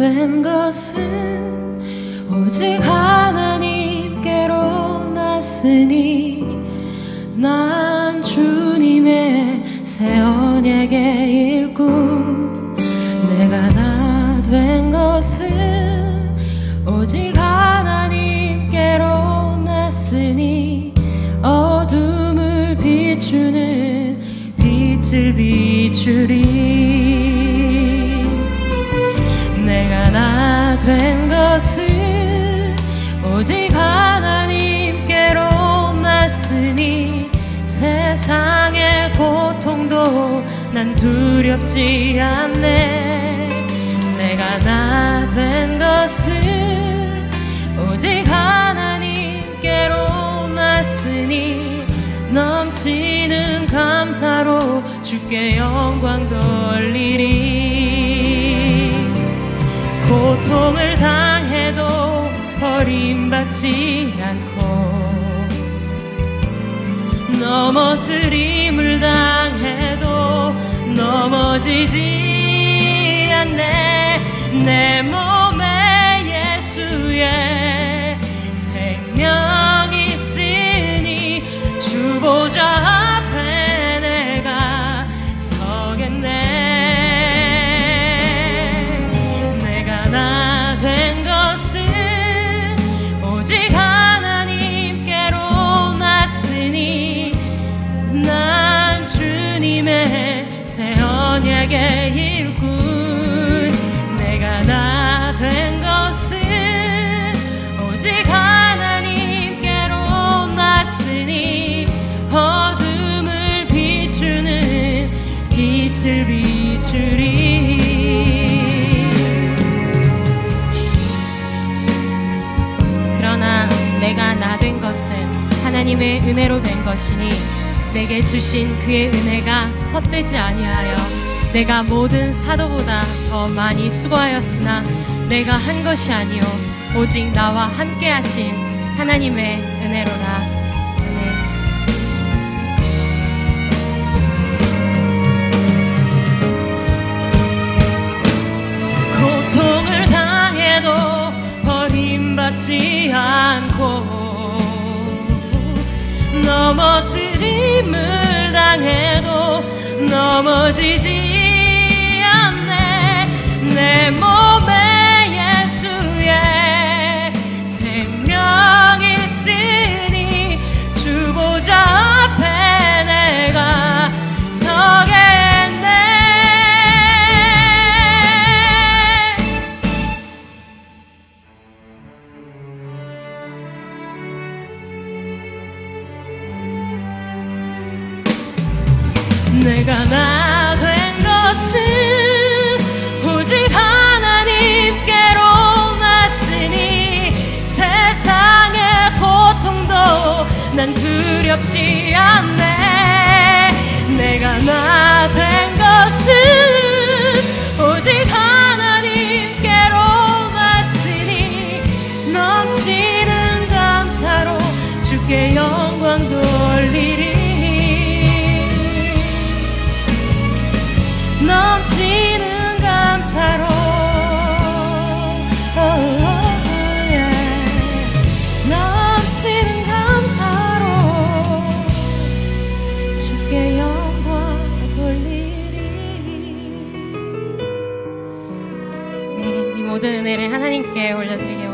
된 것은 오직 하나님께로 났으니 난 주님의 새 언약의 일꾼. 내가 나 된 것은 오직 하나님께로 났으니 어둠을 비추는 빛을 비추리. 오직 하나님께로 났으니 세상의 고통도 난 두렵지 않네. 내가 나 된 것은 오직 하나님께로 났으니 넘치는 감사로 주께 영광 돌 버림받지 않고 넘어뜨림을 당해도 넘어지지 않네. 내몸 새 언약의 일꾼 내가 나 된 것은 오직 하나님께로 났으니 어둠을 비추는 빛을 비추리. 그러나 내가 나 된 것은 하나님의 은혜로 된 것이니 내게 주신 그의 은혜가 헛되지 아니하여 내가 모든 사도보다 더 많이 수고하였으나 내가 한 것이 아니요 오직 나와 함께 하신 하나님의 은혜로라 넘어지 내가 나 된 것은 오직 하나님께로 났으니 세상의 고통도 난 두렵지 않네. 내가 나 된 것은 모든 은혜를 하나님께 올려드리기